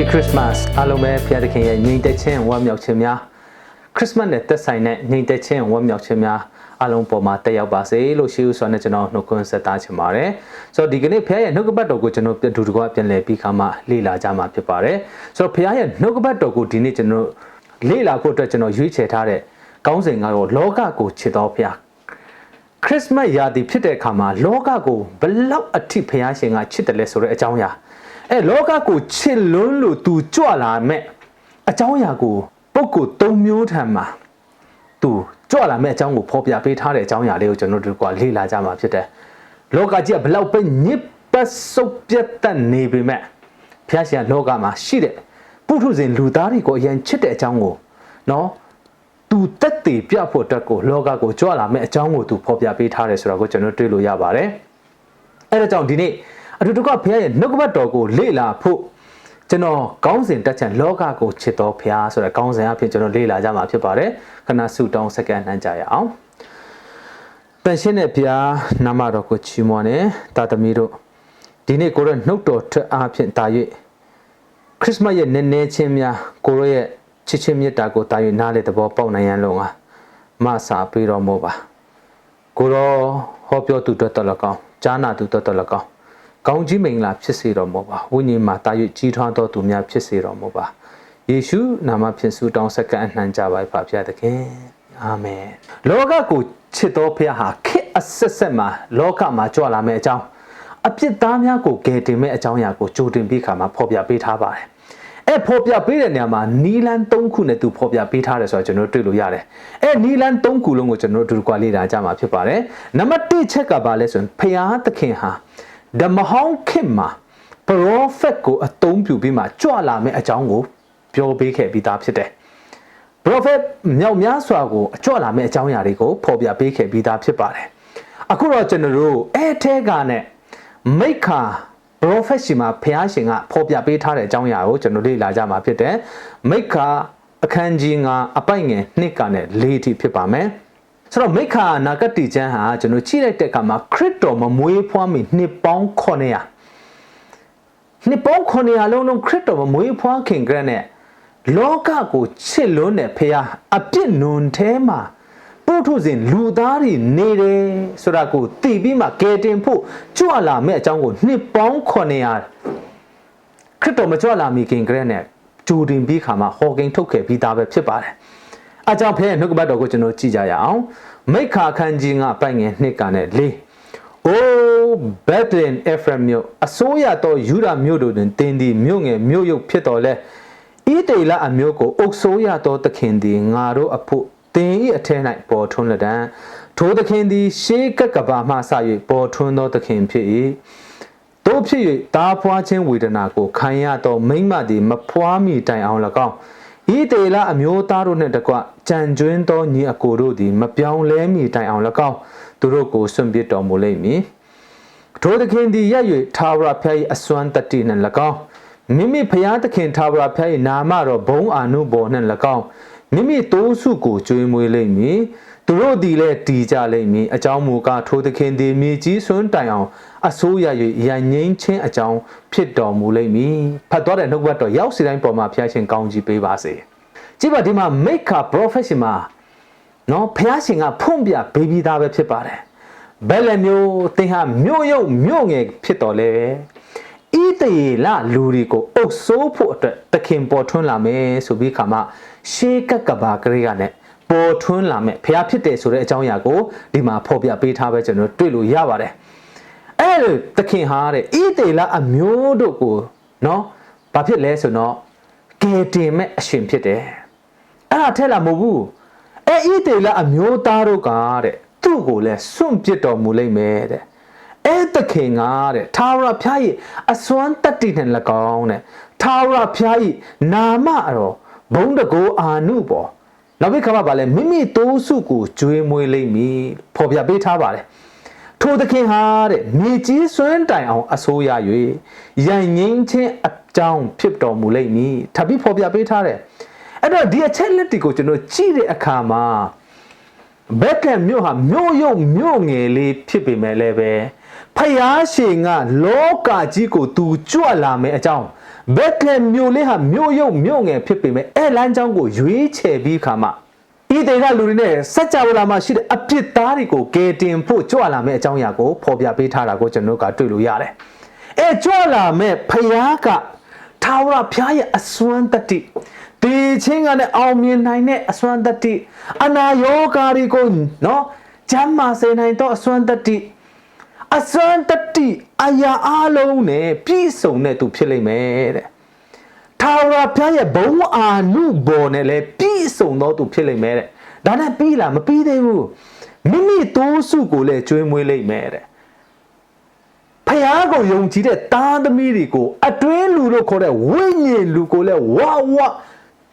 Happy Christmas အားလုံးပဲဖခင်သခင်ရဲ့ညီသက်ချင်းဝမ်းမြောက်ခြင်းများ Christmas နဲ့သက်ဆိုင်တဲ့ညီသက်ချင်းဝမ်းမြောက်ခြင်းများအားလုံးပေါ်မှာတက်ရောက်ပါစေလို့ရှိဦးစွာနဲ့ကျွန်တော်နှုတ်ခွန်းဆက်သားချင်ပါတယ်ဆိုတော့ဒီကနေ့ဖခင်ရဲ့နှုတ်ကပတ်တော်ကိုကျွန်တော်ပြန်တူတကွပြန်လည်ပြီးခါမှလေ့လာကြမှာဖြစ်ပါတယ်ဆိုတော့ဖခင်ရဲ့နှုတ်ကပတ်တော်ကိုဒီနေ့ကျွန်တော်လေ့လာဖို့အတွက်ကျွန်တော်ရွေးချယ်ထားတဲ့ကောင်းစဉ်ကတော့လောကကိုချစ်တော်ဖခင်ခရစ်စမတ်ရာသီဖြစ်တဲ့အခါမှာလောကကိုဘလောက်အထိဖခင်ရှင်ကချစ်တယ်လဲဆိုတဲ့အကြောင်းအရာ အဲလောကကိုချစ်လွန်းလို့သူကြွလာမဲ့အကြောင်းအရာကိုပုဂ္ဂိုလ်၃မျိုးထံမှာသူကြွလာမဲ့အကြောင်းကိုဖော်ပြပေးထားတဲ့အကြောင်းအရာလေးကိုကျွန်တော်တို့ကလေ့လာကြမှာဖြစ်တယ်လောကကြီးကဘလောက်ပဲညစ်ပတ်ဆုပ်ပြတ်တတ်နေပေမဲ့ဖခင်ရှင်ကလောကမှာရှိတဲ့ပုထုဇဉ်လူသားတွေကိုအရင်ချစ်တဲ့အကြောင်းကိုနော်သူတက်တည်ပြဖို့အတွက်ကိုလောကကိုကြွလာမဲ့အကြောင်းကိုသူဖော်ပြပေးထားတယ်ဆိုတာကိုကျွန်တော်တွေ့လို့ရပါတယ်။အဲဒါကြောင့်ဒီနေ့ အတူတကွဘုရားရဲ့နှုတ်ကပတ်တော်ကိုလေ့လာဖို့ကျွန်တော်ကောင်းစဉ်တက်ချင်လောကကိုချစ်တော်ဘုရားဆိုတဲ့ကောင်းစဉ်အဖြစ်ကျွန်တော်လေ့လာကြမှာဖြစ်ပါတယ်။ခဏဆုတောင်းစက္ကန့်နှံကြရအောင်။တန်ရှင်းတဲ့ဘုရားနာမတော်ကိုချီးမွမ်းတယ်တာသမီတို့ဒီနေ့ကိုရနှုတ်တော်ထအားဖြင့်တာ၍ခရစ်စမတ်ရဲ့နည်းနည်းချင်းများကိုရရဲ့ချစ်ချင်းမေတ္တာကိုတာ၍နားလေသဘောပေါက်နိုင်ရန်လုံးဟာမဆာပြီးတော်မူပါကိုရောဟောပြောသူတို့တော်လည်းကောင်းကြားနာသူတို့တော်လည်းကောင်း ကောင်းကြီးမင်္ဂလာဖြစ်စေတော်မူပါဝိညာဉ်မှာတာ၍ကြီးထွားတော်သူများဖြစ်စေတော်မူပါယေရှုနာမဖြင့်ဆုတောင်းစက္ကန့်အနှံကြပါဖပါဖျားသခင်အာမင်လောကကိုချစ်တော်ဖျားဟာခက်အဆက်ဆက်မှာလောကမှာကြွလာမယ့်အကြောင်းအပြစ်သားများကိုကယ်တင်မဲ့အကြောင်းအရာကိုကြိုတင်ပြီးခါမှာဖော်ပြပေးထားပါတယ်အဲ့ဖော်ပြပေးတဲ့နေရာမှာနီလန်၃ခုနဲ့သူဖော်ပြပေးထားတယ်ဆိုတော့ကျွန်တော်တွေ့လို့ရတယ်။အဲ့နီလန်၃ခုလုံးကိုကျွန်တော်တို့ကွာလေ့လာကြမှာဖြစ်ပါတယ်။နံပါတ်၁ချက်ကဘာလဲဆိုရင်ဖျားသခင်ဟာ ဓမ္မဟောင်းခင်မှာပရောဖက်ကိုအသုံးပြုပြီးမှကြွလာမယ့်အကြောင်းကိုပြောပေးခဲ့ပြီးသားဖြစ်တယ်။ prophet မြောက်များစွာကိုအကြွလာမယ့်အကြောင်းအရာတွေကိုဖော်ပြပေးခဲ့ပြီးသားဖြစ်ပါတယ်။အခုတော့ကျွန်တော်တို့အဲ့ထဲကနဲ့မိခါ prophet ရှင်မှာဘုရားရှင်ကဖော်ပြပေးထားတဲ့အကြောင်းအရာကိုကျွန်တော်လေ့လာကြမှာဖြစ်တယ်မိခါအခန်းကြီး9အပိုက်ငယ်2ကနဲ့4ထိဖြစ်ပါမယ် ဆိုတော့မိခါနာဂတိကျမ်းဟာကျွန်တော်ကြည့်လိုက်တဲ့အခါမှာခရစ်တော်မမွေးဖွားမီနှစ်ပေါင်း900နှစ်ပေါင်း900လုံးလုံးခရစ်တော်မမွေးဖွားခင်ကရနဲ့လောကကိုချစ်လွန်းတဲ့ဖခင်အပြစ်နွန်ထဲမှာပုထုဇဉ်လူသားတွေနေတယ်ဆိုတာကိုသိပြီးမှကယ်တင်ဖို့ကြွလာမဲ့အကြောင်းကိုနှစ်ပေါင်း900ခရစ်တော်မကြွလာမီခင်ကရက်နဲ့ဂျူတင်ပြီးခါမှာဟော်ကင်ထုတ်ခဲ့ပြီးသားပဲဖြစ်ပါတယ်။ အကြောင်းဖဲနှုတ်ကပတ်တော်ကိုကျွန်တော်ကြည့်ကြရအောင်။မိခါခန်းကြီးကပိုင်ငယ်နှစ်ကနဲ့လေး။အိုးဘက်ဒင်အဖရမြို့အစိုးရတော်ယူဒာမြို့တို့တွင်တင်းဒီမြို့ငယ်မြို့ရုပ်ဖြစ်တော်လဲဣတေလအမျိုးကိုအုပ်စိုးရတော်သခင်သည်ငါတို့အဖို့သင်၏အထက်၌ပေါ်ထွန်းလက်တံထိုသခင်သည် ရှေးကပ်ကဘာမှစ၍ပေါ်ထွန်းသောသခင်ဖြစ်၏တို့ဖြစ်၍တားဖွားခြင်းဝေဒနာကိုခံရသောမိမ့်မသည်မဖွားမီတိုင်အောင်၎င်း ဤတေလအမျိုးသားတို့နှင့်တကွကြံကျွင်းသောညီအကိုတို့သည် မပြောင်းလဲမီတိုင်အောင်၎င်းသူတို့ကိုစွန့်ပစ်တော်မူလိမ့်မည်ထိုသခင်သည်ရက်၍ထာဝရဘုရား၏အစွမ်းတတ္တိနှင့်၎င်းမိမိဖျားသခင်ထာဝရဘုရား၏နာမတော်ဘုံအာနုဘော်နှင့်၎င်းမိမိတိုးစုကိုကျွေးမွေးလိမ့်မည် သူတို့သည်လည်းတည်ကြလိမ့်မည်အကြောင်းမူကားထိုသခင်သည်မြေကြီးဆွန်းတိုင်အောင်အစိုးရ၍ရန်ငိမ့်ချင်းအကြောင်းဖြစ်တော်မူလိမ့်မည်ဖတ်တော်တဲ့နှုတ်ဘတ်တော်ရောက်စီတိုင်းပေါ်မှာဖျားရှင်ကောင်းကြီးပေးပါစေကြည့်ပါဒီမှာ make a profession မှာနော်ဖျားရှင်ကဖုံးပြဘေဘီသားပဲဖြစ်ပါတယ်ဘယ်လည်းမျိုးသင်ဟာမြို့ရုပ်မြို့ငယ်ဖြစ်တော်လဲဣတေလလူတွေကိုအုပ်ဆိုးဖို့အတွက်တခင်ပေါ်ထွန်းလာမယ်ဆိုပြီးခါမှရှေးကပ်ကဘာကလေးကနဲ့ ပေါ်ထွန်းလာမယ်ဖျားဖြစ်တယ်ဆိုတဲ့အကြောင်းအရာကိုဒီမှာဖော်ပြပေးထားပဲကျွန်တော်တွေ့လို့ရပါတယ်အဲ့လိုတခင်ဟာတဲ့ဣတေလအမျိုးတို့ကိုနော်ဘာဖြစ်လဲဆိုတော့ကယ်တင်မဲ့အရှင်ဖြစ်တယ်အဲ့ဒါထဲလာမဟုတ်ဘူးအဲ့ဣတေလအမျိုးသားတို့ကတဲ့သူ့ကိုလည်းစွန့်ပစ်တော်မူလိမ့်မယ်တဲ့အဲ့တခင်ကတဲ့သာဝရဖျား၏အစွမ်းတတ္တိနဲ့၎င်းတဲ့သာဝရဖျား၏နာမတော်ဘုံတကိုအာနုပေါ် နောက်ပြီးခါမှဗာလဲမိမိတိုးစုကိုကျွေးမွေးလိမ့်မည်ဖော်ပြပေးထားပါတယ်ထိုသခင်ဟာတဲ့မြေကြီးစွန်းတိုင်အောင်အစိုးရ၍ရန်ငင်းချင်းအကြောင်းဖြစ်တော်မူလိမ့်မည်ထပ်ပြီးဖော်ပြပေးထားတယ်အဲ့တော့ဒီအချက်လက်တွေကိုကျွန်တော်ကြည့်တဲ့အခါမှာဘက်ကမြို့ဟာမြို့ရုပ်မြို့ငယ်လေးဖြစ်ပေမဲ့လည်းပဲဖယားရှင်ကလောကကြီးကိုသူကြွလာမယ်အကြောင်း ဘက်လမ်မြို့လေးဟာမြို့ရုပ်မြို့ငယ်ဖြစ်ပေမဲ့အဲ့လမ်းကြောင်းကိုရွေးချယ်ပြီးခါမှဤဒေတာလူတွေနဲ့စัจ java လာမှာရှိတဲ့အပြစ်သားတွေကိုကယ်တင်ဖို့ကြွလာမယ့်အကြောင်းအရာကိုဖော်ပြပေးထားတာကိုကျွန်တော်တို့ကတွေ့လို့ရတယ်။အဲကြွလာမယ့်ဖယားကထာဝရဘုရားရဲ့အစွမ်းတတ္တိဒီချင်းကလည်းအောင်မြင်နိုင်တဲ့အစွမ်းတတ္တိအနာယောဂါတွေကိုနော်ဂျမ်းမာစေနိုင်တော့အစွမ်းတတ္တိ အစွမ်းတတ္တိအရာအလုံးနဲ့ပြည့်စုံတဲ့သူဖြစ်လိမ့်မယ်တဲ့ထာဝရဘုရားရဲ့ဘုံအာနုဘော်နဲ့လည်းပြည့်စုံသောသူဖြစ်လိမ့်မယ်တဲ့ဒါနဲ့ပြီးလားမပြီးသေးဘူးမိမိတိုးစုကိုလည်းကျွေးမွေးလိမ့်မယ်တဲ့ဖယားကိုယုံကြည်တဲ့သားသမီးတွေကိုအတွင်းလူလို့ခေါ်တဲ့ဝိညာဉ်လူကိုလည်းဝဝ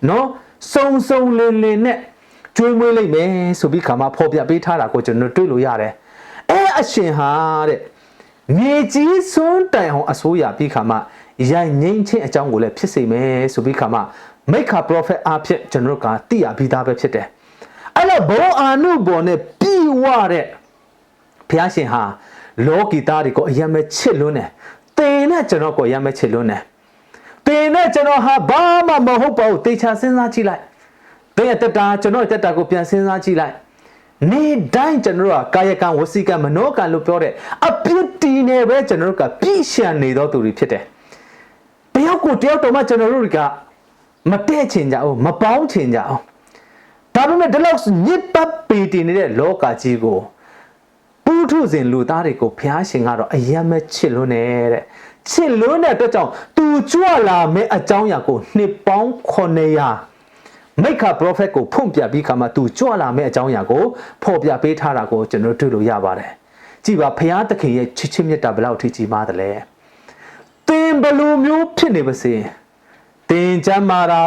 နော်စုံစုံလင်လင်နဲ့ကျွေးမွေးလိမ့်မယ်ဆိုပြီးခါမှဖော်ပြပေးထားတာကိုကျွန်တော်တွေ့လို့ရတယ် အဲအရှင်ဟာတဲ့မြေကြီးစွန်းတိုင်အောင်အစိုးရပြီးခါမှရိုင်ငိမ့်ချင်းအကြောင်းကိုလည်းဖြစ်စေမယ်ဆိုပြီးခါမှမိခါပရောဖက်အားဖြင့်ကျွန်တော်တို့ကသိရပြီးသားပဲဖြစ်တယ်အဲ့တော့ဘောအာနုဘောနဲ့ပြီးဝတဲ့ဘုရားရှင်ဟာလောကီသားတွေကိုအယံမဲ့ချစ်လွန်းတယ်တင်နဲ့ကျွန်တော်ကိုအယံမဲ့ချစ်လွန်းတယ်တင်နဲ့ကျွန်တော်ဟာဘာမှမဟုတ်ပါဘူးတေချာစဉ်းစားကြည့်လိုက်တင်ရဲ့တက်တာကျွန်တော်ရဲ့တက်တာကိုပြန်စဉ်းစားကြည့်လိုက် နေတိုင်းကျွန်တော်တို့ကကာယကံဝစီကံမနောကံလို့ပြောတဲ့အပြစ်တီနေပဲကျွန်တော်တို့ကပြည့်ရှံနေသောသူတွေဖြစ်တယ်တယောက်ကိုတယောက်တော့မှကျွန်တော်တို့ကမတဲ့ချင်ကြအောင်မပေါင်းချင်ကြအောင်ဒါပေမဲ့ဒီလောက်ညစ်ပတ်ပေတည်နေတဲ့လောကကြီးကိုပုထုဇဉ်လူသားတွေကိုဘုရားရှင်ကတော့အယံမဲ့ချစ်လွန်းနေတဲ့ချစ်လွန်းတဲ့အတွက်ကြောင့်သူကြွလာမဲ့အကြောင်းအရာကိုနှစ်ပေါင်း900 မိခါပရောဖက်ကိုဖွင့်ပြပြီးခါမှာသူကြွလာမဲ့အကြောင်းအရာကိုဖော်ပြပေးထားတာကိုကျွန်တော်တွေ့လို့ရပါတယ်ကြည်ပါဘုရားသခင်ရဲ့ချစ်ချင်းမြတ်တာဘယ်လောက်ထိကြီးမားတယ်လဲသင်ဘယ်လိုမျိုးဖြစ်နေပါစေသင်ချမ်းမာတာ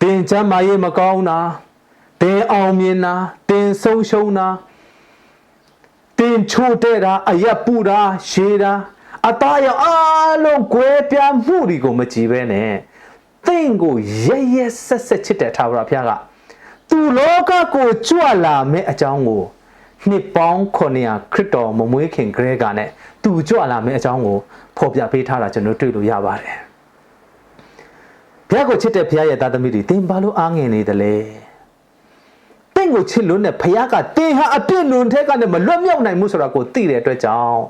သင်ချမ်းမာရေးမကောင်းတာသင်အောင်မြင်တာသင်ဆုံးရှုံးတာတင်ချို့တဲ့တာအရက်ပူတာရှည်တာအသားရအလုံးကွဲပြားမှုတွေကိုမကြည့်ပဲနဲ့ သင်ကိုရရဆက်ဆက်ချစ်တဲ့ထာဝရဘုရားကသူလောကကိုကြွလာမဲ့အကြောင်းကိုနှစ်ပေါင်း900ခရစ်တော်မမွေးခင်ဂရဲကနဲ့သူကြွလာမဲ့အကြောင်းကိုဖော်ပြပေးထားတာကျွန်တော်တွေ့လို့ရပါတယ်ဘုရားကိုချစ်တဲ့ဘုရားရဲ့သားသမီးတွေသင်ဘာလို့အားငယ်နေသလဲတင့်ကိုချစ်လို့နဲ့ဖခင်ကတင်ဟာအပြစ်နွန်တဲ့ကနေမလွတ်မြောက်နိုင်မှုဆိုတာကိုသိတဲ့အတွက်ကြောင့်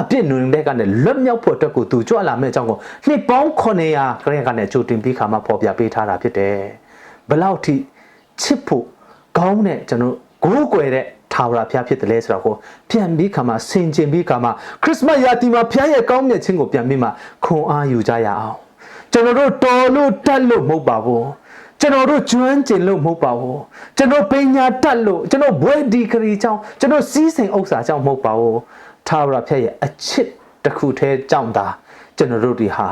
အပြစ်နွန်တဲ့ကနေလွတ်မြောက်ဖို့အတွက်ကိုသူကြွလာမယ့်အကြောင်းကိုနှစ်ပေါင်း900ခရက်ကနေကြိုတင်ပြီးခါမှဖော်ပြပေးထားတာဖြစ်တယ်ဘလောက်ထိချစ်ဖို့ကောင်းတဲ့ကျွန်တော်ဂိုးကွယ်တဲ့ထာဝရဘုရားဖြစ်တယ်လဲဆိုတော့ကိုပြန်ပြီးခါမှဆင်ကျင်ပြီးခါမှခရစ်စမတ်ရာသီမှာဘုရားရဲ့ကောင်းမြတ်ခြင်းကိုပြန်ပြီးမှခွန်အားယူကြရအောင်ကျွန်တော်တို့တော်လို့တက်လို့မဟုတ်ပါဘူးကျွန်တော်တို့ကျွမ်းကျင်လို့မဟုတ်ပါဘူးကျွန်တော်ပညာတတ်လို့ကျွန်တော်ဘွဲဒီဂရီကြောင့်ကျွန်တော်စီးစိမ်ဥစ္စာကြောင့်မဟုတ်ပါဘူး ထာဝရဘုရားရဲ့အချစ်တစ်ခုတည်းကြောင့်သာကျွန်တော်တို့ဒီဟာ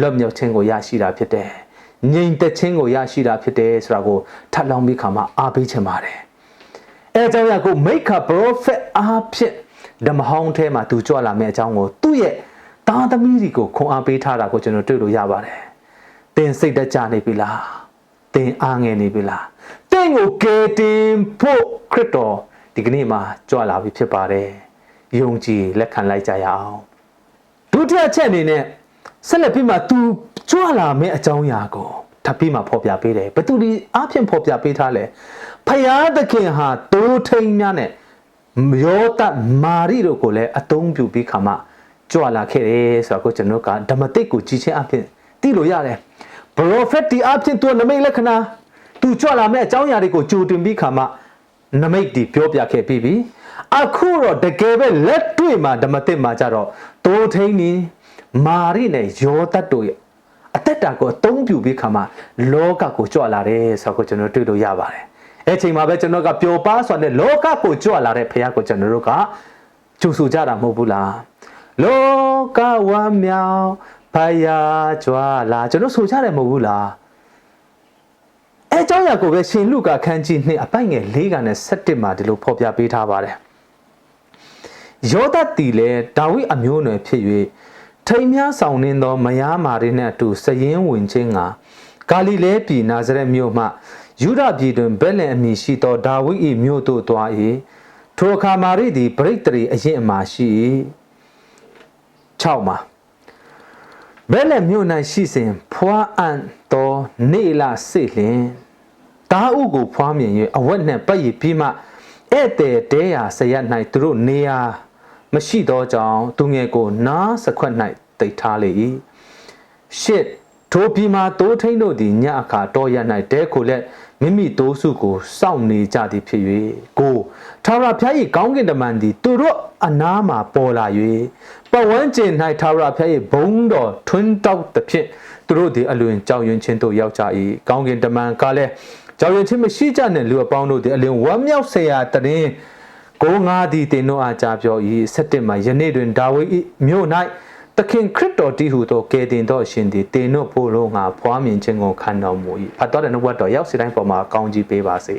လွတ်မြောက်ခြင်းကိုရရှိတာဖြစ်တယ်ငြိမ်သက်ခြင်းကိုရရှိတာဖြစ်တယ်ဆိုတာကိုထပ်လောင်းပြီးခါမှအားပေးချင်ပါတယ်အဲအကြောင်းအရာကိုမိခါပရောဖက်အားဖြင့်ဓမ္မဟောင်းထဲမှာသူကြွလာမယ့်အကြောင်းကိုသူ့ရဲ့သားသမီးတွေကိုခွန်အားပေးထားတာကိုကျွန်တော်တွေ့လို့ရပါတယ်သင်စိတ်တကြနေပြီလားသင်အားငယ်နေပြီလားသင်ကိုကယ်တင်ဖို့ခရစ်တော်ဒီကနေ့မှာကြွလာပြီဖြစ်ပါတယ် ယုံကြည်လက်ခံလိုက်ကြရအောင်ဒုတိယချက်အနေနဲ့ဆက်လက်ပြီးမှ तू ကြွလာမယ့်အကြောင်းအရာကိုထပ်ပြီးမှဖော်ပြပေးတယ်ဘသူဒီအားဖြင့်ဖော်ပြပေးထားလဲဖယားသခင်ဟာတိုးထိန်များနဲ့ယောသမာရိတို့ကိုလည်းအသုံးပြုပြီးခါမှကြွလာခဲ့တယ်ဆိုတော့ကိုကျွန်တော်ကဓမ္မတိတ်ကိုကြည်ချင်းအဖြစ်သိလို့ရတယ်ပရိုဖက်တီအဖြစ်သူနမိတ်လက္ခဏာသူကြွလာမဲ့အကြောင်းအရာတွေကိုကြိုတင်ပြီးခါမှနမိတ်တီပြောပြခဲ့ပြီးပြီ အခုတော့တကယ်ပဲလက်တွေ့မှာဓမ္မတိတ်မှာကြတော့တိုးထိန်နီမာရိနဲ့ယောသတ်တို့ရဲ့အသက်တာကိုအသုံးပြုပြီးခါမှလောကကိုကြွလာတယ်ဆိုတော့ကျွန်တော်တွေ့လို့ရပါတယ်အဲ့ချိန်မှာပဲကျွန်တော်ကပျော်ပါဆိုတဲ့လောကကိုကြွလာတဲ့ဖခင်ကိုကျွန်တော်တို့ကကြိုဆိုကြတာမဟုတ်ဘူးလားလောကဝမ်းမြောက်ဖယားကြွလာကျွန်တော်ဆိုကြတယ်မဟုတ်ဘူးလားအဲเจ้าရကိုပဲရှင်လူကခန်းကြီးနှစ်အပိုက်ငယ်၄ကနဲ့၁၁မှာဒီလိုဖော်ပြပေးထားပါတယ် ယောသတ်တီလည်းဒါဝိအမျိုးနွယ်ဖြစ်၍ထိမ်များဆောင်နှင်းသောမယားမာရီနှင့်အတူစရင်ဝင်ခြင်းကဂါလိလဲပြည်နာဇရက်မြို့မှယူဒပြည်တွင်ဘဲလင်အမည်ရှိသောဒါဝိ၏မြို့သို့သွား၏ထိုအခါမာရိသည်ပရိတ်တရီအရင်အမှာရှိ6မှာဘဲလက်မြို့၌ရှိစဉ်ဖွာအံ့သောနေလာစိတ်လင်တာဥကိုဖွာမြင်၍အဝက်နှင့်ပတ်ရပြီးမှဧည့်သည်တဲရာဆရ၌သူတို့နေရာ မရှိသောကြောင့်သူငယ်ကို နားစခွက်၌တိတ်ထားလေ၏ရှစ်ထိုပြည်မှာတိုးထိန်တို့သည်ညအခါတော်ရ၌တဲကိုလက်မိမိတိုးစုကိုစောင့်နေကြသည်ဖြစ်၍ကိုထာဝရဘုရား၏ကောင်းကင်တမန်သည်သူတို့အနားမှာပေါ်လာ၍ပဝန်းကျင်၌ထာဝရဘုရား၏ဘုန်းတော်ထွန်းတောက်သည်ဖြင့်သူတို့သည်အလွန်ကြောက်ရွံ့ခြင်းသို့ရောက်ကြ၏ကောင်းကင်တမန်ကလည်းကြောက်ရွံ့ခြင်းမရှိကြနှင့်လူအပေါင်းတို့သည်အလွန်ဝမ်းမြောက်စရာတည် ကိုငါသည်တင်တို့အားကြားပြော၏ဆက်တင်မှာယနေ့တွင်ဒါဝိဒ်၏မြို့၌သခင်ခရစ်တော်တည်ဟူသောကယ်တင်တော်ရှင်သည်တင်တို့ဖို့လုံးငါဖွားမြင်ခြင်းကိုခံတော်မူ၏ဖတ်တော်တဲ့နှုတ်တော်ရောက်စီတိုင်းပေါ်မှာကောင်းကြီးပေးပါစေ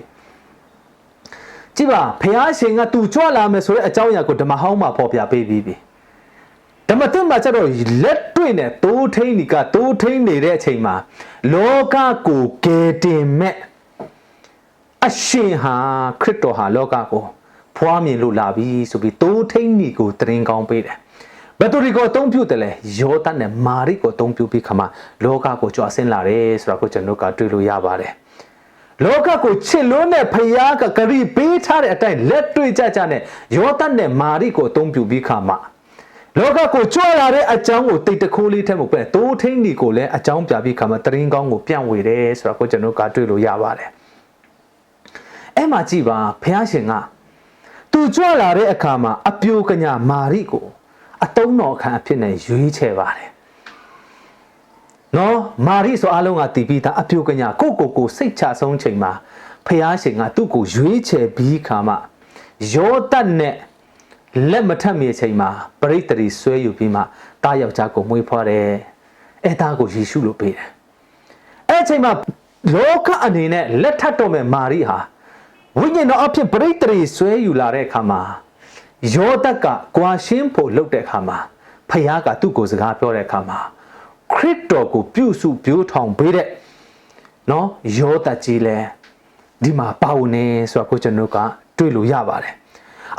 ကြည့်ပါဖះရှင်ကသူကြွလာမယ်ဆိုတဲ့အကြောင်းအရာကိုဓမ္မဟောင်းမှာဖော်ပြပေးပြီးပြီဓမ္မသစ်မှာကျတော့လက်တွေ့နဲ့တိုးထိန်ဒီကတိုးထိန်နေတဲ့အချိန်မှာလောကကိုကယ်တင်မဲ့အရှင်ဟာခရစ်တော်ဟာလောကကို ဖွားမြင်လို့လာပြီဆိုပြီးတိုးထိန်ဒီကိုတရင်ကောင်းပေးတယ်ဘယ်သူတွေကိုအသုံးပြုတယ်လဲယောသတ်နဲ့မာရိကိုအသုံးပြုပြီးခါမှလောကကိုကြွဆင်းလာတယ်ဆိုတာကိုကျွန်တော်ကတွေ့လို့ရပါတယ်လောကကိုချစ်လွန်းတဲ့ဖယားကဂရိပေးထားတဲ့အတိုင်းလက်တွေ့ကြကြနဲ့ယောသတ်နဲ့မာရိကိုအသုံးပြုပြီးခါမှလောကကိုကြွလာတဲ့အကြောင်းကိုတိတ်တခိုးလေးထက်မပဲတိုးထင်းဒီကိုလည်းအကြောင်းပြပြီးခါမှတရင်ကောင်းကိုပြန့်ဝေတယ်ဆိုတာကိုကျွန်တော်ကတွေ့လို့ရပါတယ်အဲ့မှာကြည့်ပါဖယားရှင်က သူကြွလာတဲ့အခါမှာအပြိုကညာမာရိကိုအတုံးတော်ခံအဖြစ်နဲ့ရွေးချယ်ပါတယ်နော်မာရိဆိုအားလုံးကတည်ပြီးသားအပြိုကညာကိုကိုကိုစိတ်ချဆုံးချိန်မှာဖះရှင်ကသူ့ကိုရွေးချယ်ပြီးခါမှယောတတ်နဲ့လက်မထက်မြေချိန်မှာပရိသေရီဆွဲယူပြီးမှတားယောက်ျားကိုမွေးဖွားတယ်အဲသားကိုယေရှုလို့ပေးတယ်အဲချိန်မှာလောကအနေနဲ့လက်ထပ်တော်မဲ့မာရိဟာ ဝိညာဉ်တော်အဖြစ်ပရိသေရီဆွဲယူလာတဲ့အခါမှာယောသက်ကကွာရှင်းဖို့လုပ်တဲ့အခါမှာဖခင်ကသူ့ကိုစကားပြောတဲ့အခါမှာခရစ်တော်ကိုပြုစုပြိုးထောင်ပေးတဲ့နော်ယောသက်ကြီးလဲဒီမှာပါဝင်နေဆိုတော့ကိုကျွန်တော်ကတွေ့လို့ရပါတယ်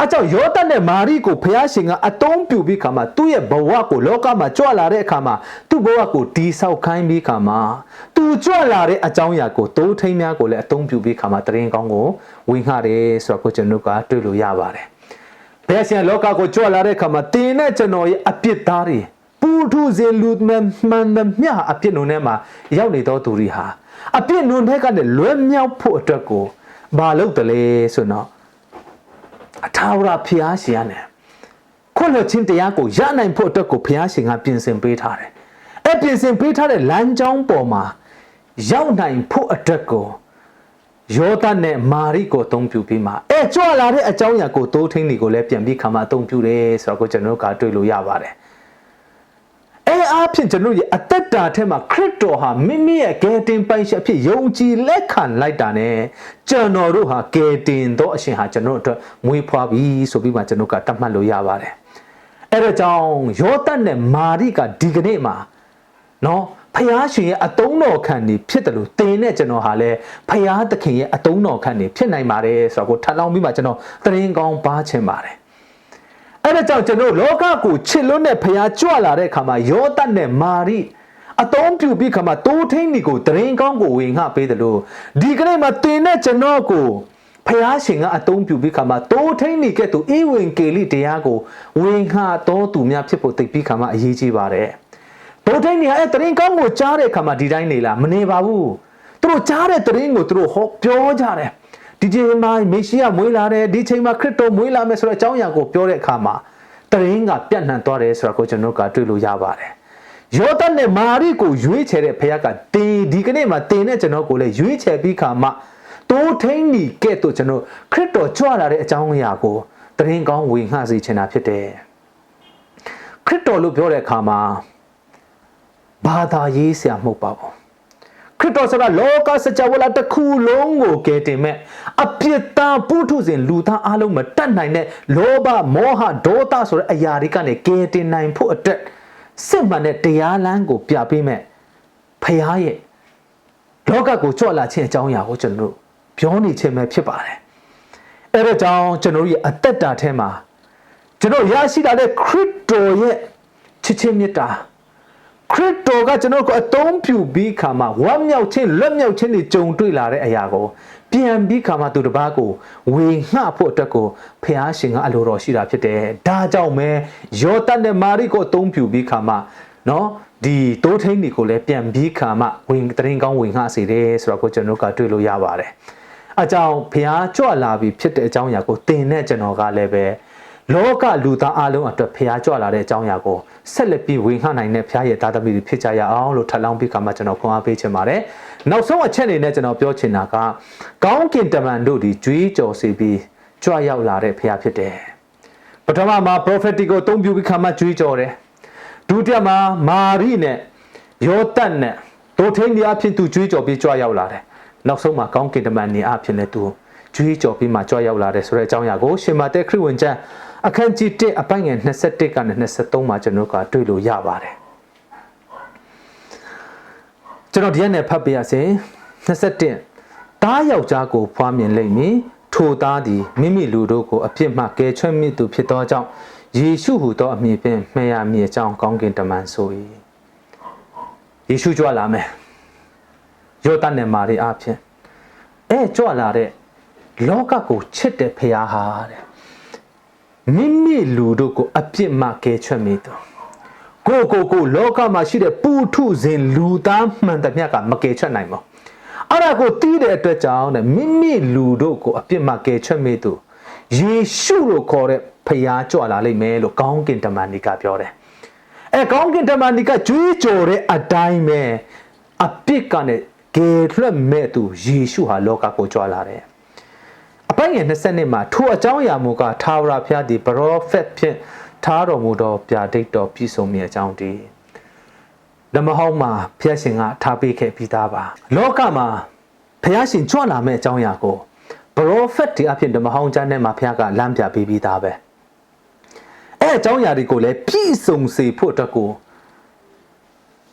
အကြောင်းယောသနဲ့မာရိကိုဖះရှင်ကအတုံးပြူပြီးခါမှာသူ့ရဲ့ဘဝကိုလောကမှာကြွလာတဲ့အခါမှာသူ့ဘဝကိုတီးဆောက်ခိုင်းပြီးခါမှာသူကြွလာတဲ့အကြောင်းအရာကိုတိုးထိန်များကိုလည်းအတုံးပြူပြီးခါမှာတရင်ကောင်းကိုဝင်ခတယ်ဆိုတော့ကိုကျွန်တော်ကတွေ့လို့ရပါတယ်ဘုရားရှင်လောကကိုကြွလာတဲ့အခါမှာတင်းနဲ့ကျွန်တော်ရဲ့အပြစ်သားတွေပူထုစေလူမှန်မှန်သမျှအပြစ်နုံထဲမှာရောက်နေသောသူတွေဟာအပြစ်နုံထဲကနေလွဲမြောက်ဖို့အတွက်ကိုမလုပ်တယ်လေဆိုတော့ အထာဝရဘုရားရှင်ကနေခွင့်လွှတ်ခြင်းတရားကိုရနိုင်ဖို့အတွက်ကိုဘုရားရှင်ကပြင်ဆင်ပေးထားတယ်။အဲ့ပြင်ဆင်ပေးထားတဲ့လမ်းကြောင်းပေါ်မှာရောက်နိုင်ဖို့အတွက်ကိုယောသနဲ့မာရိကိုအသုံးပြုပြီးမှအဲကြွလာတဲ့အကြောင်းအရာကိုတိုးထင်းတွေကိုလည်းပြန်ပြီးခါမှအသုံးပြုတယ်ဆိုတော့ကိုကျွန်တော်တို့ကတွေ့လို့ရပါတယ် အဲအားဖြင့်ကျွန်တော်ရဲ့အသက်တာထဲမှာခရစ်တော်ဟာမိမိရဲ့ကယ်တင်ပိုင်ရှင်အဖြစ်ယုံကြည်လက်ခံလိုက်တာ ਨੇ ကျွန်တော်တို့ဟာကယ်တင်သောအရှင်ဟာကျွန်တော်တို့အတွက်မွေးဖွားပြီဆိုပြီးမှကျွန်တော်ကတတ်မှတ်လို့ရပါတယ်အဲဒါကြောင့်ယောသနဲ့မာရိကဒီကနေ့မှာနော်ဖယားရှင်ရဲ့အတုံးတော်ခံနေဖြစ်တယ်လို့တင်နဲ့ကျွန်တော်ဟာလဲဖယားသခင်ရဲ့အတုံးတော်ခံနေဖြစ်နိုင်ပါတယ်ဆိုတော့ကိုထပ်လောင်းပြီးမှကျွန်တော်တရင်ကောင်းပါချင်ပါတယ် အဲ့ဒါကြောင့်ကျွန်တော်လောကကိုချစ်လွတ်တဲ့ဖယားကြွလာတဲ့အခါမှာယောသတ်နဲ့မာရိအတုံးပြုပြီးခါမှာတိုးထင်းဒီကိုတရင်ကောင်းကိုဝင်ငှပေးတယ်လို့ဒီကနေ့မှာတင်နဲ့ကျွန်တော်ကိုဖျားရှင်ကအတုံးပြပြီးခါမှာတိုးထိန်နေကဲ့သို့အေဝင်ကေလိတရားကိုဝင်ခါတော်သူများဖြစ်ဖို့တိတ်ပြီးခါမှာအရေးကြီးပါတယ်တိုးထိန်နေအဲ့တရင်ကောင်းကိုကြားတဲ့ခါမှာဒီတိုင်းနေလားမနေပါဘူးသူတို့ကြားတဲ့တရင်ကိုသူတို့ဟောပြောကြတယ် ဒီချိန်မှာမေရှိယမွေးလာတယ်ဒီချိန်မှာခရစ်တော်မွေးလာမယ်ဆိုတော့အကြောင်းအရာကိုပြောတဲ့အခါမှာတရင်ကပြန့်နှံ့သွားတယ်ဆိုတာကိုကျွန်တော်ကတွေ့လို့ရပါတယ်ယောသနဲ့မာရိကိုရွေးချယ်တဲ့ဖခင်ကတင်ဒီကနေ့မှာတင်တဲ့ကျွန်တော်ကိုလည်းရွေးချယ်ပြီးခါမှတိုးထိန်နီကဲ့သို့ကျွန်တော်ခရစ်တော်ကြွလာတဲ့အကြောင်းအရာကိုတရင်ကောင်းဝေငှစေချင်တာဖြစ်တယ်ခရစ်တော်လို့ပြောတဲ့အခါမှာဘာသာရေးဆရာမဟုတ်ပါဘူး ခရစ်တော်ဆိုတာလောကစကြဝဠာတစ်ခုလုံးကိုကယ်တင်မဲ့အပြစ်သားပုထုဇဉ်လူသားအလုံးမတတ်နိုင်တဲ့လောဘမောဟဒေါသဆိုတဲ့အရာတွေကနေကယ်တင်နိုင်ဖို့အတွက်စစ်မှန်တဲ့တရားလမ်းကိုပြပေးမဲ့ဖခင်ရဲ့လောကကိုကြွလာခြင်းအကြောင်းအရာကိုကျွန်တော်တို့ပြောနေခြင်းပဲဖြစ်ပါတယ်အဲ့ဒါကြောင့်ကျွန်တော်ရဲ့အသက်တာထဲမှာကျွန်တော်ရရှိလာတဲ့ခရစ်တော်ရဲ့ချစ်ချင်းမေတ္တာ ခရစ်တော်ကကျွန်တော်တို့ကိုအသုံးပြုပြီးခါမှာဝမ်းမြောက်ခြင်းလွတ်မြောက်ခြင်းတွေကြုံတွေ့လာတဲ့အရာကိုပြန်ပြီးခါမှာသူတစ်ပါးကိုဝေငှဖို့အတွက်ကိုဖះရှင်ကအလိုတော်ရှိတာဖြစ်တယ်။ဒါကြောင့်မဲယောသတ်နဲ့မာရိကိုအသုံးပြုပြီးခါမှာနော်ဒီတိုးထိန်တွေကိုလည်းပြန်ပြီးခါမှဝင်တရင်ကောင်းဝင်ငှစေတယ်ဆိုတော့ကိုကျွန်တော်ကတွေ့လို့ရပါတယ်။အကြောင်းဖះကြွလာပြီဖြစ်တဲ့အကြောင်းအရာကိုသင်တဲ့ကျွန်တော်ကလည်းပဲ လောကလူသားအလုံးအတွက်ဖះကြွလာတဲ့အကြောင်းအရာကိုဆက်လက်ပြီးဝင်ခနိုင်တဲ့ဖះရဲ့သားသမီးတွေဖြစ်ကြရအောင်လို့ထပ်လောင်းပြီးခါမှကျွန်တော်ခွန်အားပေးချင်ပါတယ်။နောက်ဆုံးအချက်အနေနဲ့ကျွန်တော်ပြောချင်တာကကောင်းကင်တမန်တို့ဒီကြွေးကြော်စီပြီးကြွရောက်လာတဲ့ဖះဖြစ်တယ်။ပထမမှာ prophetic ကိုအသုံးပြုပြီးခါမှကြွေးကြော်တယ်။ဒုတိယမှာမာရိနဲ့ယောသတ်နဲ့ဒိုထိန်ဒီအဖြစ်သူကြွေးကြော်ပြီးကြွရောက်လာတယ်။နောက်ဆုံးမှာကောင်းကင်တမန်နေအဖြစ်နဲ့သူကြွေးကြော်ပြီးမှကြွရောက်လာတယ်ဆိုတဲ့အကြောင်းအရာကိုရှင်မာသက်ခရစ်ဝင်ကျမ်း အခန်းကြီး1အပိုင်းငယ်21ကနေ23မှာကျွန်တော်ကတွေ့လို့ရပါတယ်ကျွန်တော်ဒီရက်နဲ့ဖတ်ပေးရစေ21တားယောက်ျားကိုဖွားမြင်လိမ့်မည်ထိုသားသည်မိမိလူတို့ကိုအပြစ်မှကယ်ချွတ်မိသူဖြစ်သောကြောင့်ယေရှုဟူသောအမည်ဖြင့်မှဲ့ရမည်အကြောင်းကောင်းကင်တမန်ဆို၏ယေရှုကြွလာမယ်ယောသနဲ့မာရိအဖြစ်အဲကြွလာတဲ့လောကကိုချစ်တဲ့ဖခင်ဟာတဲ့ မိမိလူတို့ကိုအပြစ်မှကယ်ချွတ်မိသူကိုကိုကိုလောကမှာရှိတဲ့ပူထုစဉ်လူသားမှန်သမျှကမကယ်ချွတ်နိုင်ဘူးအဲ့ဒါကိုတီးတဲ့အတွက်ကြောင့်တဲ့မိမိလူတို့ကိုအပြစ်မှကယ်ချွတ်မိသူယေရှုလို့ခေါ်တဲ့ဖခင်ကြွလာလိမ့်မယ်လို့ကောင်းကင်တမန်ဒီကပြောတယ်အဲကောင်းကင်တမန်ဒီကကြွေးကြော်တဲ့အတိုင်းပဲအပြစ်ကနေကယ်လွတ်မဲ့သူယေရှုဟာလောကကိုကြွလာတယ်အ ပိုင်းငယ်20နှစ်မှာထိုအကြောင်းအရာမူကထာဝရဘုရားသည်ပရောဖက်ဖြင့်ထားတော်မူသောဗျာဒိတ်တော်ပြည့်စုံမြဲအကြောင်းတည်းဓမ္မဟောင်းမှာဘုရားရှင်ကထားပေးခဲ့ပြီးသားပါလောကမှာဘုရားရှင်ကြွလာမဲ့အကြောင်းအရာကိုပရောဖက်ဒီအဖြစ်ဓမ္မဟောင်းကျမ်းထဲမှာဘုရားကလမ်းပြပေးပြီးသားပဲအဲအကြောင်းအရာတွေကိုလည်းပြည့်စုံစေဖို့အတွက်ကို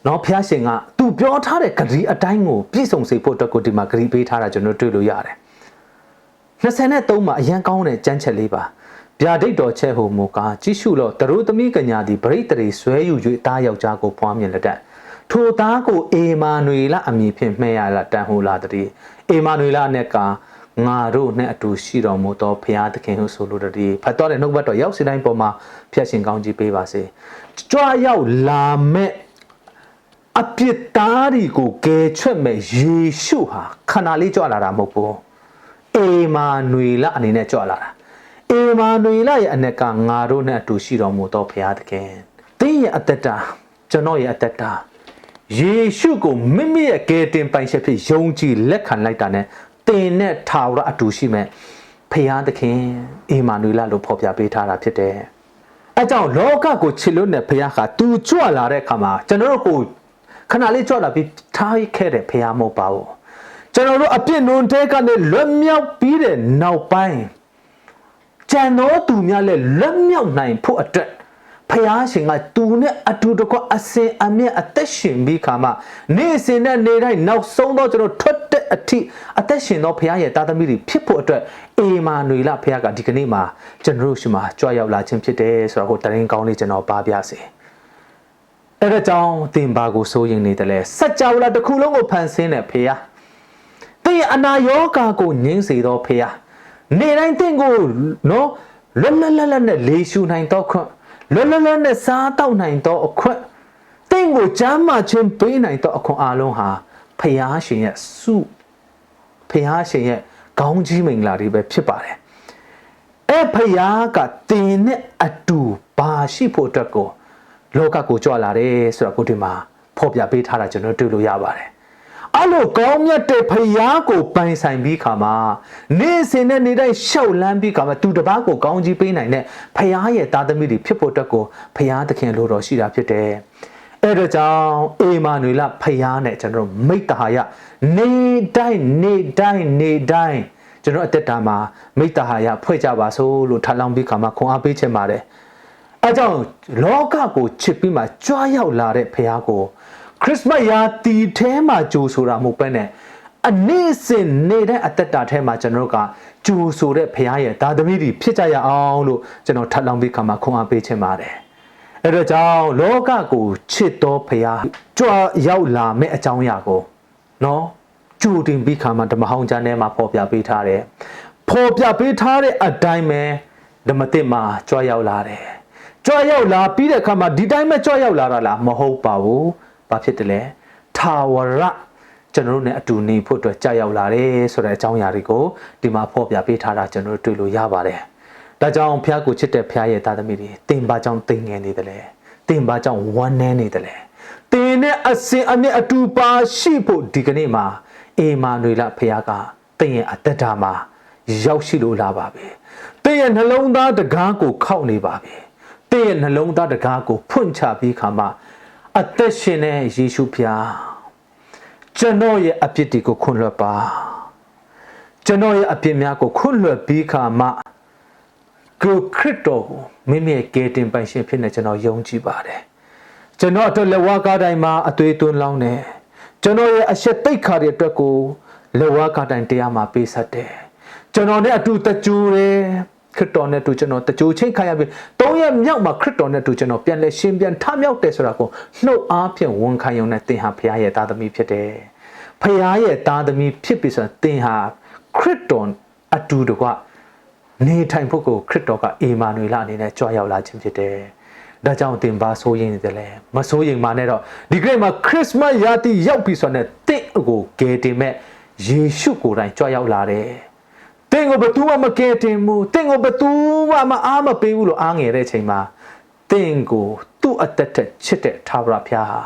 နော်ဘုရားရှင်ကသူပြောထားတဲ့ဂရီအတိုင်းကိုပြည့်စုံစေဖို့အတွက်ကိုဒီမှာဂရီပေးထားတာကျွန်တော်တွေ့လို့ရတယ် 23မှာအရန်ကောင်းတဲ့ကြမ်းချက်လေးပါဗျာဒိတ်တော်ချက်ဟိုမူကားကြည့်ရှုလို့တရိုးသမီးကညာသည်ပရိတ္တရေဆွဲယူ၍သားယောက်ျားကိုဖွားမြင်လက်တတ်ထိုသားကိုအေမာနွေလအမည်ဖြင့်မှဲ့ရလာတန်ဟူလာတည်းအေမာနွေလနဲ့ကငါတို့နဲ့အတူရှိတော်မူသောဘုရားသခင်ဟုဆိုလိုတည်းဖတ်တော်တဲ့နှုတ်ဘတ်တော်ရောက်စီတိုင်းပေါ်မှာဖျက်ရှင်ကောင်းကြီးပေးပါစေကြွရောက်လာမဲ့အပြစ်သားတွေကိုကယ်ချွတ်မဲ့ယေရှုဟာခန္ဓာလေးကြွလာတာမဟုတ်ဘူး အေမာနွေလအနေနဲ့ကြွလာတာအေမာနွေလရဲ့အ ਨੇ ကငါတို့နဲ့အတူရှိတော်မူသောဘုရားသခင်သင်ရဲ့အသက်တာကျွန်တော်ရဲ့အသက်တာယေရှုကိုမိမိရဲ့ကယ်တင်ပိုင်ချက်ဖြစ်ယုံကြည်လက်ခံလိုက်တာနဲ့သင်နဲ့ထာဝရအတူရှိမဲ့ဘုရားသခင်အေမာနွေလလို့ဖော်ပြပေးထားတာဖြစ်တယ်အဲကြောင့်လောကကိုချစ်လို့နဲ့ဘုရားကသူကြွလာတဲ့အခါမှာကျွန်တော်တို့ကိုခဏလေးကြွလာပြီးထားခဲ့တဲ့ဘုရားမဟုတ်ပါဘူး ကျွန်တော်တို့အပြစ်နွန်တဲကနေလွတ်မြောက်ပြီးတဲ့နောက်ပိုင်းကျန်တော်သူများလည်းလွတ်မြောက်နိုင်ဖို့အတွက်ဖယားရှင်ကသူနဲ့အတူတကွအစင်အမြတ်အသက်ရှင်ပြီးခါမှနေ့စဉ်နဲ့နေ့တိုင်းနောက်ဆုံးတော့ကျွန်တော်ထွက်တဲ့အထိအသက်ရှင်သောဖယားရဲ့တာသမီတွေဖြစ်ဖို့အတွက်အေမာနွေလဖယားကဒီကနေ့မှာကျွန်တော်တို့ရှိမှာကြွရောက်လာခြင်းဖြစ်တယ်ဆိုတော့ဟိုတရင်ကောင်းလေးကျွန်တော်ပါပြစေအဲ့ဒါကြောင့်သင်ဘာကိုစိုးရင်နေတယ်လဲစัจ java လာတစ်ခုလုံးကိုဖန်ဆင်းတဲ့ဖယား သင်ရဲ့အနာရောဂါကိုငြင်းစေသောဖယားနေတိုင်းသင်ကိုနော်လွတ်လပ်လပ်လပ်နဲ့လေရှူနိုင်တော့ခွင့်လွတ်လပ်လပ်နဲ့စားတောက်နိုင်တော့အခွင့်သင်ကိုကြမ်းမှချင်းပေးနိုင်တော့အခွင့်အလုံးဟာဖယားရှင်ရဲ့စုဖယားရှင်ရဲ့ကောင်းကြီးမင်္ဂလာတွေပဲဖြစ်ပါတယ်အဲ့ဖယားကတင်နဲ့အတူဘာရှိဖို့အတွက်ကိုလောကကိုကြွလာတယ်ဆိုတော့ကိုဒီမှာဖော်ပြပေးထားတာကျွန်တော်တွေ့လို့ရပါတယ် အဲ့လိုကောင်းမြတ်တဲ့ဖယားကိုပိုင်ဆိုင်ပြီးခါမှာနေ့စဉ်နဲ့နေ့တိုင်းရှောက်လန်းပြီးခါမှာသူတပားကိုကောင်းကြီးပေးနိုင်တဲ့ဖယားရဲ့သားသမီးတွေဖြစ်ဖို့အတွက်ကိုဖယားသခင်လိုတော်ရှိတာဖြစ်တယ်။အဲ့ဒါကြောင့်အေမာနွေလဖယားနဲ့ကျွန်တော်မိတ္တဟာယနေတိုင်းနေတိုင်းနေတိုင်းကျွန်တော်အသက်တာမှာမိတ္တဟာယဖွဲ့ကြပါစို့လို့ထပ်လောင်းပြီးခါမှာခွန်အားပေးချင်ပါတယ်။အဲကြောင့်လောကကိုချစ်ပြီးမှကြွားရောက်လာတဲ့ဖယားကို ခရစ်စမတ်ရာတီထဲမှာကြိုဆိုတာမဟုတ်ပဲနဲ့အနည်းစင်နေတဲ့အသက်တာထဲမှာကျွန်တော်တို့ကကြိုဆိုတဲ့ဖရားရဲ့ဒါသမီးတွေဖြစ်ကြရအောင်လို့ကျွန်တော်ထပ်လောင်းပေးခါမှာခွန်အားပေးချင်ပါတယ်။အဲအဲ့တော့ကြောင့်လောကကိုချစ်တော်ဖရာကြွရောက်လာမဲ့အကြောင်းအရာကိုနော်ကြိုတင်ပြီးခါမှာဓမ္မဟောင်းကျမ်းထဲမှာပေါ်ပြပေးထားတယ်ပေါ်ပြပေးထားတဲ့အတိုင်းပဲဓမ္မသစ်မှာကြွရောက်လာတယ်ကြွရောက်လာပြီးတဲ့အခါမှာဒီတိုင်းပဲကြွရောက်လာတာလားမဟုတ်ပါဘူး ဘာဖြစ်တယ်လဲထာဝရကျွန်တော်တို့ ਨੇ အတူနေဖို့အတွက်ကြာရောက်လာတယ်ဆိုတဲ့အကြောင်းအရာတွေကိုဒီမှာဖော်ပြပေးထားတာကျွန်တော်တို့တွေ့လို့ရပါတယ်။ဒါကြောင့်ဖះကိုချစ်တဲ့ဖះရဲ့သားသမီးတွေတင်ပါကြောင့်တင်ငယ်နေတယ်လေ။တင်ပါကြောင့်ဝမ်းနည်းနေတယ်လေ။တင်နဲ့အစင်အမြင့်အတူပါရှိဖို့ဒီကနေ့မှာအေမာနွေလဖះကတင်ရဲ့အသက်တာမှာရောက်ရှိလို့လာပါပဲ။တင်ရဲ့နှလုံးသားတကားကိုခောက်နေပါပဲ။တင်ရဲ့နှလုံးသားတကားကိုဖွင့်ချပြီးခါမှာ အသက်ရှင်တဲ့ယေရှုဖျားကျွန်တော်ရဲ့အပြစ်တွေကိုခွင့်လွှတ်ပါကျွန်တော်ရဲ့အပြစ်များကိုခွင့်လွှတ်ပြီးခါမှကိုခရစ်တော်ကိုမိမိရဲ့ကယ်တင်ပိုင်ရှင်ဖြစ်နေကျွန်တော်ယုံကြည်ပါတယ်ကျွန်တော်အတွက်လက်ဝါးကားတိုင်းမှာအသွေးသွင်းလောင်းတယ်ကျွန်တော်ရဲ့အရှက်တိတ်ခါတွေအတွက်ကိုလက်ဝါးကားတိုင်းတရားမှာပေးဆက်တယ်ကျွန်တော်နဲ့အတူတကြူတယ် ခရစ်တော်နဲ့တူကျွန်တော်တကြိုချိန်ခါရပြီ၃ရက်မြောက်မှာခရစ်တော်နဲ့တူကျွန်တော်ပြန်လဲရှင်ပြန်ထမြောက်တယ်ဆိုတာကိုနှုတ်အားဖြင့်ဝန်ခံရုံနဲ့သင်ဟာဖခင်ရဲ့သားသမီးဖြစ်တယ်ဖခင်ရဲ့သားသမီးဖြစ်ပြီဆိုတာသင်ဟာခရစ်တော်အတူတကွနေထိုင်ဖို့ကိုခရစ်တော်ကအေမာနွေလအနေနဲ့ကြွားရောက်လာခြင်းဖြစ်တယ်ဒါကြောင့်သင်ပါဆိုးရင်နေတယ်လေမဆိုးရင်မာနဲ့တော့ဒီကနေ့မှာခရစ်စမတ်ရာသီရောက်ပြီဆိုတော့တင့်အကိုဂယ်တင်မဲ့ယေရှုကိုယ်တိုင်ကြွားရောက်လာတယ်။ တင်ကိုဘသူမှမကယ်တင်ဘူး။တင်ကိုဘသူမှမအားမပေးဘူးလို့အားငယ်တဲ့အချိန်မှာတင်ကိုသူ့အသက်ထက်ချစ်တဲ့သာဝရဖျားဟာ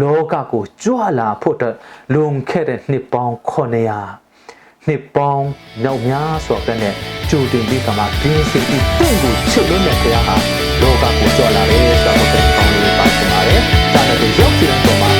လောကကိုကြွလာဖို့အတွက်လွန်ခဲ့တဲ့နှစ်ပေါင်း900နှစ်ပေါင်းမြောက်များစွာကနဲ့ကြိုတင်ပြီးကမှဒင်းစိတ်ပြီးတင့်ကိုချစ်လို့တဲ့ဖျားဟာလောကကိုကြွလာတယ်ဆိုတော့တင်ကောင်း